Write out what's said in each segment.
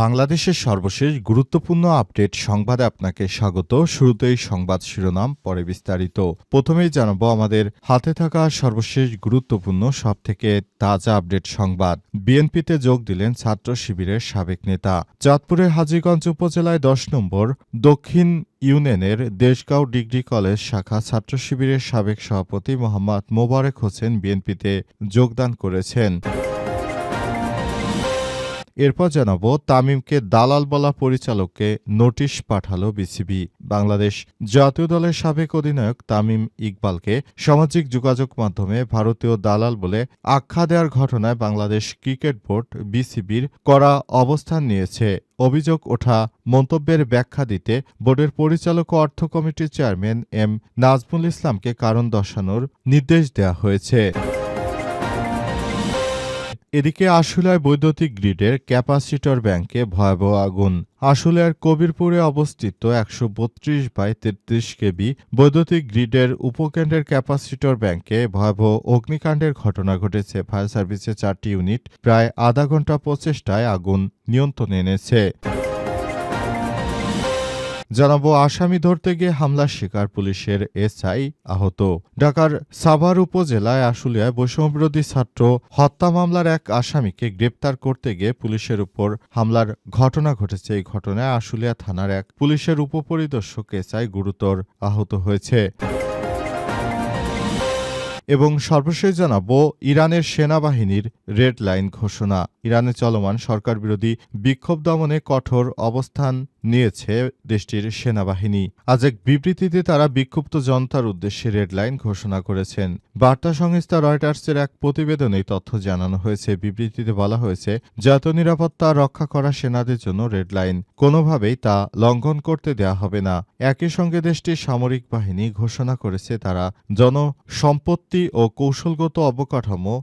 বাংলাদেশের সর্বশেষ গুরুত্বপূর্ণ আপডেট সংবাদে আপনাকে স্বাগত। শুরুতেই সংবাদ শিরোনাম, পরে বিস্তারিত। প্রথমেই জানাব আমাদের হাতে থাকা সর্বশেষ গুরুত্বপূর্ণ, সবথেকে তাজা আপডেট সংবাদ। বিএনপিতে যোগ দিলেন ছাত্র শিবিরের সাবেক নেতা। চাঁদপুরের হাজীগঞ্জ উপজেলায় দশ নম্বর দক্ষিণ ইউনিয়নের দেশগাঁও ডিগ্রি কলেজ শাখা ছাত্র শিবিরের সাবেক সভাপতি মোহাম্মদ মোবারক হোসেন বিএনপিতে যোগদান করেছেন। এরপর জানাব তামিমকে দালাল বলা পরিচালককে নোটিশ পাঠালো বিসিবি। বাংলাদেশ জাতীয় দলের সাবেক অধিনায়ক তামিম ইকবালকে সামাজিক যোগাযোগ মাধ্যমে ভারতীয় দালাল বলে আখ্যা দেওয়ার ঘটনায় বাংলাদেশ ক্রিকেট বোর্ড বিসিবির করা অবস্থান নিয়েছে। অভিযোগ ওঠা মন্তব্যের ব্যাখ্যা দিতে বোর্ডের পরিচালক ও অর্থ কমিটির চেয়ারম্যান এম নাজমুল ইসলামকে কারণ দর্শানোর নির্দেশ দেওয়া হয়েছে। এদিকে আশুলায় বৈদ্যুতিক গ্রিডের ক্যাপাসিটর ব্যাংকে ভয়াবহ আগুন। আশুলিয়ার কবিরপুরে অবস্থিত একশো বত্রিশ বাই তেত্রিশ কেবি বৈদ্যুতিক গ্রিডের উপকেন্দ্রের ক্যাপাসিটর ব্যাংকে ভয়াবহ অগ্নিকাণ্ডের ঘটনা ঘটেছে। ফায়ার সার্ভিসের চারটি ইউনিট প্রায় আধা ঘণ্টা প্রচেষ্টায় আগুন নিয়ন্ত্রণে এনেছে। জানাব, আসামি ধরতে গিয়ে হামলার শিকার পুলিশের এসআই আহত। ঢাকার সাভার উপজেলায় আশুলিয়ায় বৈষম্যবিরোধী ছাত্র হত্যা মামলার এক আসামিকে গ্রেপ্তার করতে গিয়ে পুলিশের উপর হামলার ঘটনা ঘটেছে। এই ঘটনায় আশুলিয়া থানার এক পুলিশের উপপরিদর্শক এসআই গুরুতর আহত হয়েছে। এবং সর্বশেষ জানাব, ইরানের সেনাবাহিনীর রেড লাইন ঘোষণা। ইরানে চলমান সরকার বিরোধী বিক্ষোভ দমনে কঠোর অবস্থান নিয়েছে দেশটির সেনাবাহিনী। আজ এক বিবৃতিতে তারা বিক্ষুব্ধ জনতার উদ্দেশ্যে রেড লাইন ঘোষণা করেছেন। বার্তা সংস্থা রয়টার্সের এক প্রতিবেদনে তথ্য জানানো হয়েছে। বিবৃতিতে বলা হয়েছে জাতীয় নিরাপত্তা রক্ষা করা সেনাদের জন্য রেড লাইন, কোনোভাবেই তা লঙ্ঘন করতে দেয়া হবে না। একই সঙ্গে দেশটির সামরিক বাহিনী ঘোষণা করেছে, তারা জনসম্পত্তি ও কৌশলগত অবকাঠামো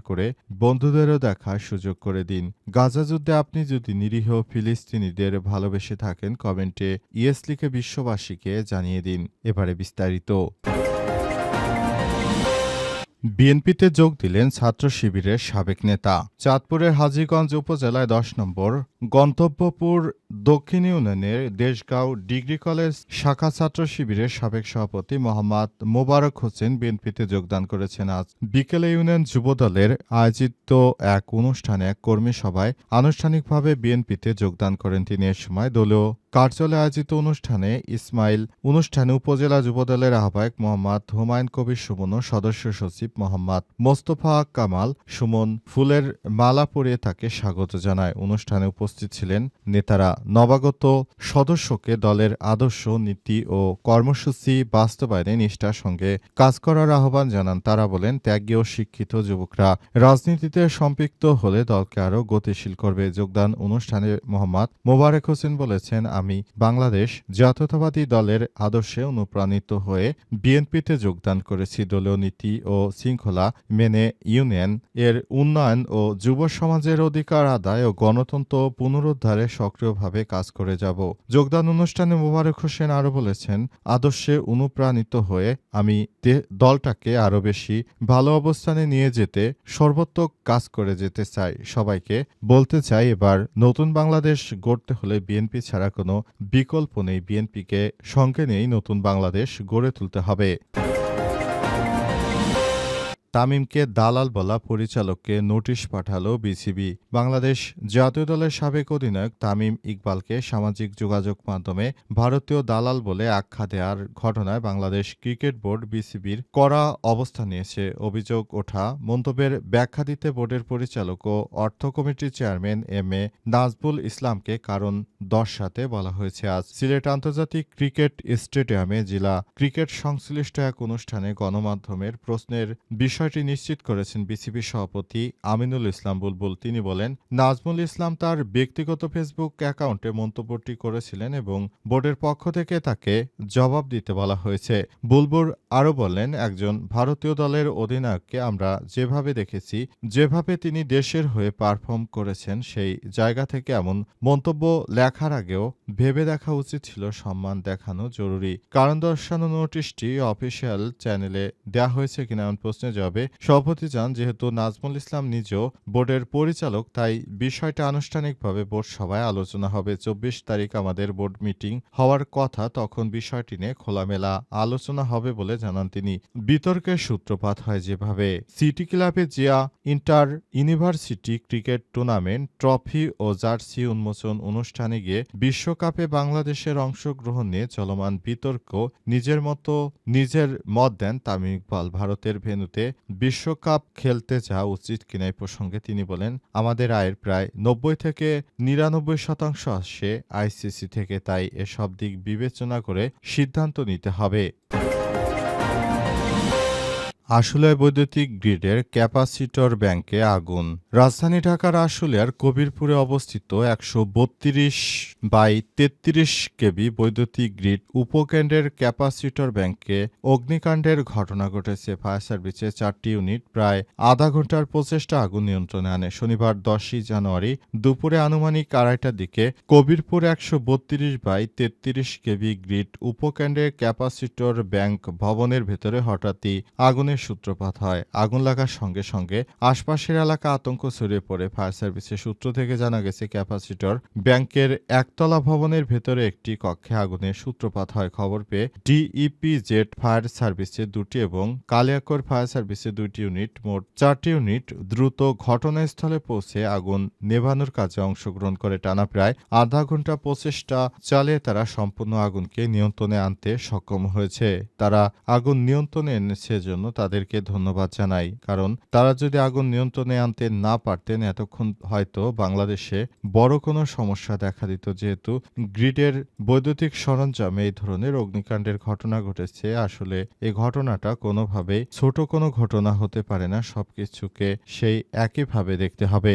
করে বন্ধুদেরও দেখার সুযোগ করে দিন। গাজা যুদ্ধে আপনি যদি নিরীহ ফিলিস্তিনিদের ভালোবেসে থাকেন, কমেন্টে ইয়েস লিখে বিশ্ববাসীকে জানিয়ে দিন। এবারে বিস্তারিত। বিএনপিতে যোগ দিলেন ছাত্র শিবিরের সাবেক নেতা। চাঁদপুরের হাজীগঞ্জ উপজেলায় দশ নম্বর গন্তব্যপুর দক্ষিণ ইউনিয়নের দেশগাঁও ডিগ্রি কলেজ শাখা ছাত্র শিবিরের সাবেক সভাপতি মোহাম্মদ মোবারক হোসেন বিএনপিতে যোগদান করেছেন আজ। বিকেলে ইউনিয়ন যুবদলের আয়োজিত এক অনুষ্ঠানে এক কর্মী সভায় আনুষ্ঠানিকভাবে বিএনপিতে যোগদান করেন তিনি। এ সময় দলীয় কার্যালয়ে আয়োজিত অনুষ্ঠানে ইসমাইল, অনুষ্ঠানে উপজেলা যুবদলের আহ্বায়ক মোহাম্মদ হুমায়ুন কবির সুমন সদস্য সচিব মোহাম্মদ মোস্তফা কামাল সুমন ফুলের মালা পরিয়ে তাকে স্বাগত জানায়। অনুষ্ঠানে উপস্থিত ছিলেন নেতারা নবাগত সদস্যকে দলের আদর্শ, নীতি ও কর্মসূচি বাস্তবায়নে নিষ্ঠার সঙ্গে কাজ করার আহ্বান জানান। তারা বলেন, ত্যাগী ও শিক্ষিত যুবকরা রাজনীতিতে সম্পৃক্ত হলে দলকে আরও গতিশীল করবে। যোগদান অনুষ্ঠানে মোহাম্মদ মোবারক হোসেন বলেছেন, আমি বাংলাদেশ জাতীয়তাবাদী দলের আদর্শে অনুপ্রাণিত হয়ে বিএনপিতে যোগদান করেছি। দলীয় নীতি ও শৃঙ্খলা, মেনে ইউনিয়ন, এর উন্নয়ন ও যুব সমাজের অধিকার আদায় ও গণতন্ত্র পুনরুদ্ধারে সক্রিয়ভাবে কাজ করে যাব। যোগদান অনুষ্ঠানে মোবারক হোসেন আরও বলেছেন, আদর্শে অনুপ্রাণিত হয়ে আমি দলটাকে আরও বেশি ভালো অবস্থানে নিয়ে যেতে সর্বোত্তক কাজ করে যেতে চাই। সবাইকে বলতে চাই, এবার নতুন বাংলাদেশ গড়তে হলে বিএনপি ছাড়া কোনো বিকল্প নেই। বিএনপিকে সঙ্গে নিয়েই নতুন বাংলাদেশ গড়ে তুলতে হবে। তামিমকে দালাল বলা পরিচালককে নোটিশ পাঠালো বিসিবি। বাংলাদেশ জাতীয় দলের সাবেক অধিনায়ক তামিম ইকবালকে সামাজিক যোগাযোগ মাধ্যমে ভারতীয় দালাল বলে আখ্যা দেওয়ার ঘটনায় বাংলাদেশ ক্রিকেট বোর্ড বিসিবির কড়া অবস্থান নিয়েছে। অভিযোগ ওঠা মন্তব্যের ব্যাখ্যা দিতে বোর্ডের পরিচালক ও অর্থ কমিটির চেয়ারম্যান এম এ নাজবুল ইসলামকে কারণ দর্শাতে বলা হয়েছে। আজ সিলেট আন্তর্জাতিক ক্রিকেট স্টেডিয়ামে জেলা ক্রিকেট সংশ্লিষ্ট এক অনুষ্ঠানে গণমাধ্যমের প্রশ্নের বিষয়টি নিশ্চিত করেছেন বিসিবি সভাপতি আমিনুল ইসলাম বুলবুল। তিনি বলেন, নাজমুল ইসলাম তার ব্যক্তিগত ফেসবুক অ্যাকাউন্টে মন্তব্যটি করেছিলেন এবং বোর্ডের পক্ষ থেকে তাকে জবাব দিতে বলা হয়েছে। বুলবুল আরও বললেন একজন ভারতীয় দলের অধিনায়ককে আমরা যেভাবে দেখেছি, যেভাবে তিনি দেশের হয়ে পারফর্ম করেছেন, সেই জায়গা থেকে এমন মন্তব্য লেখার আগেও ভেবে দেখা উচিত ছিল সম্মান দেখানো জরুরি। কারণ দর্শানো নোটিশটি অফিসিয়াল চ্যানেলে দেয়া হয়েছে কিনা এমন প্রশ্নের জবাবে সভাপতি যান যেহেতু নাজমুল ইসলাম নিজেও বোর্ডের পরিচালক, তাই বিষয়টা আনুষ্ঠানিকভাবে বোর্ড সভায় আলোচনা হবে। চব্বিশ তারিখ আমাদের বোর্ড মিটিং হওয়ার কথা, তখন বিষয়টি নিয়ে খোলামেলা আলোচনা হবে বলে জানান তিনি। বিতর্কের সূত্রপাত হয় যেভাবে। সিটি ক্লাবে Zia inter university cricket tournament, trophy ও জার্সি উন্মোচন অনুষ্ঠানে গিয়ে বিশ্বকাপে বাংলাদেশের অংশগ্রহণ নিয়ে চলমান বিতর্ক নিজের মতো নিজের মত দেন তামিম ইকবাল। ভারতের ভেনুতে বিশ্বকাপ খেলতে যাওয়া উচিত কিনা এই প্রসঙ্গে তিনি বলেন, আমাদের আয়ের প্রায় নব্বই থেকে নিরানব্বই শতাংশ আসে আইসিসি থেকে, তাই এসব দিক বিবেচনা করে সিদ্ধান্ত নিতে হবে। আসলে বৈদ্যুতিক গ্রিডের ক্যাপাসিটর ব্যাংকে আগুন। রাজধানী ঢাকার আশুলিয়ার কবিরপুরে অবস্থিত একশো বত্রিশ বাই তেত্রিশ কেবি বৈদ্যুতিক গ্রিড উপকেন্দ্রের ক্যাপাসিটর ব্যাংকে অগ্নিকাণ্ডের ঘটনা ঘটেছে। ফায়ার সার্ভিসের চারটি ইউনিট প্রায় আধা ঘণ্টার প্রচেষ্টা আগুন নিয়ন্ত্রণে আনে। শনিবার দশই জানুয়ারি দুপুরে আনুমানিক আড়াইটার দিকে কবিরপুর একশো বত্রিশ বাই তেত্রিশ কেবি গ্রিড উপকেন্দ্রের ক্যাপাসিটর ব্যাংক ভবনের ভেতরে হঠাৎই আগুনের সূত্রপাত হয়। আগুন লাগার সঙ্গে সঙ্গে আশপাশের এলাকা আতঙ্ক ছড়িয়ে পড়ে। ফায়ার সার্ভিসের সূত্র থেকে জানা গেছে, ক্যাপাসিটর ব্যাংকের একতলা ভবনের ভেতরে একটি কক্ষে আগুনের সূত্রপাত হয়। খবর পেয়ে ডিইপি জেট ফায়ার সার্ভিসের দুটি এবং কালিয়াকর ফায়ার সার্ভিসের দুটি ইউনিট, মোট চারটি ইউনিট দ্রুত ঘটনাস্থলে পৌঁছে আগুন নেভানোর কাজে অংশগ্রহণ করে। টানা প্রায় আধা ঘণ্টা প্রচেষ্টা চালিয়ে তারা সম্পূর্ণ আগুনকে নিয়ন্ত্রণে আনতে সক্ষম হয়েছে। তারা আগুন নিয়ন্ত্রণে এনেছে জন্য তাদেরকে ধন্যবাদ জানাই। কারণ তারা যদি আগুন নিয়ন্ত্রণে আনতে না পারতেন, এতক্ষণ হয়তো বাংলাদেশে বড় কোনো সমস্যা দেখা দিত। যেহেতু গ্রিডের বৈদ্যুতিক সরঞ্জামে এই ধরনের অগ্নিকাণ্ডের ঘটনা ঘটেছে, আসলে এ ঘটনাটা কোনোভাবেই ছোট কোনো ঘটনা হতে পারে না, সবকিছুকে সেই একইভাবে দেখতে হবে।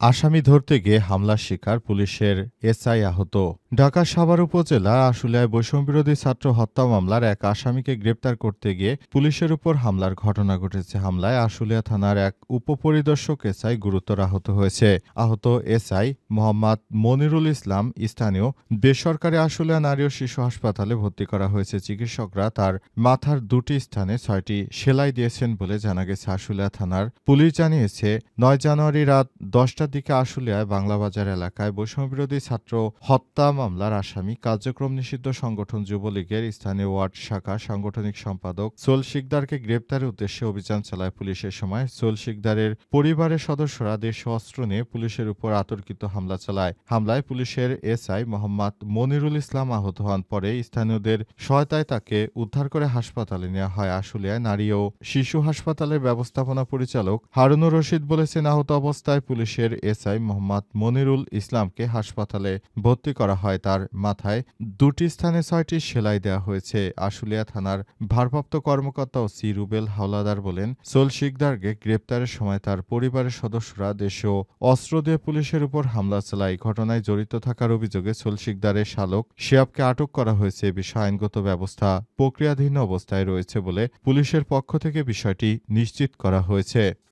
আসামি ধরতে গিয়ে হামলার শিকার পুলিশের এসআই আহত। ঢাকা সাভার উপজেলা আশুলিয়ায় বৈষম্যবিরোধী ছাত্র হত্যা মামলার এক আসামিকে গ্রেপ্তার করতে গিয়ে পুলিশের উপর হামলার ঘটনা ঘটেছে হামলায় আশুলিয়া থানার এক উপপরিদর্শক এসআই গুরুতর আহত হয়েছে। আহত এসআই মোহাম্মদ মনিরুল ইসলাম স্থানীয় বেসরকারি আশুলিয়া নারী ও শিশু হাসপাতালে ভর্তি করা হয়েছে। চিকিৎসকরা তার মাথার দুটি স্থানে ছয়টি সেলাই দিয়েছেন বলে জানা গেছে। আশুলিয়া থানার পুলিশ জানিয়েছে, নয় জানুয়ারি রাত দশটার দিকে আশুলিয়ায় বাংলাবাজার এলাকায় বৈষম্যবিরোধী ছাত্র হত্যা মামলার আসামি কার্যক্রম নিষিদ্ধ সংগঠন যুবলীগের স্থানীয় ওয়ার্ড শাখা সাংগঠনিক সম্পাদক সোল শিকদারকে গ্রেপ্তারের উদ্দেশ্যে অভিযান চালায় পুলিশের সময়। সোল শিকদারের পরিবারের সদস্যরা দেশে অস্ত্র নিয়ে পুলিশের উপর আতর্কিত হামলা চালায়। হামলায় পুলিশের এসআই মোহাম্মদ মনিরুল ইসলাম আহত হন। পরে স্থানীয়দের সহায়তায় তাকে উদ্ধার করে হাসপাতালে নেওয়া হয়। আশুলিয়ায় নারী ও শিশু হাসপাতালের ব্যবস্থাপনা পরিচালক হারুনুর রশিদ বলেছেন, আহত অবস্থায় পুলিশের এসআই মোহাম্মদ মনিরুল ইসলামকে হাসপাতালে ভর্তি করা হয়। তার মাথায়। দুটি স্থানে ছয়টি সেলাই দেওয়া হয়েছে। আশুলিয়া থানার ভারপ্রাপ্ত কর্মকর্তা ও সি রুবেল হাওলাদার বলেন সোল শিকদারকে গ্রেপ্তারের সময় তার পরিবারের সদস্যরা দেশেও অস্ত্র দিয়ে পুলিশের উপর হামলা চালায়। ঘটনায় জড়িত থাকার অভিযোগে সোল শিকদারের শালক শিয়াবকে আটক করা হয়েছে। বিষয়ে আইনগত ব্যবস্থা প্রক্রিয়াধীন অবস্থায় রয়েছে বলে পুলিশের পক্ষ থেকে বিষয়টি নিশ্চিত করা হয়েছে।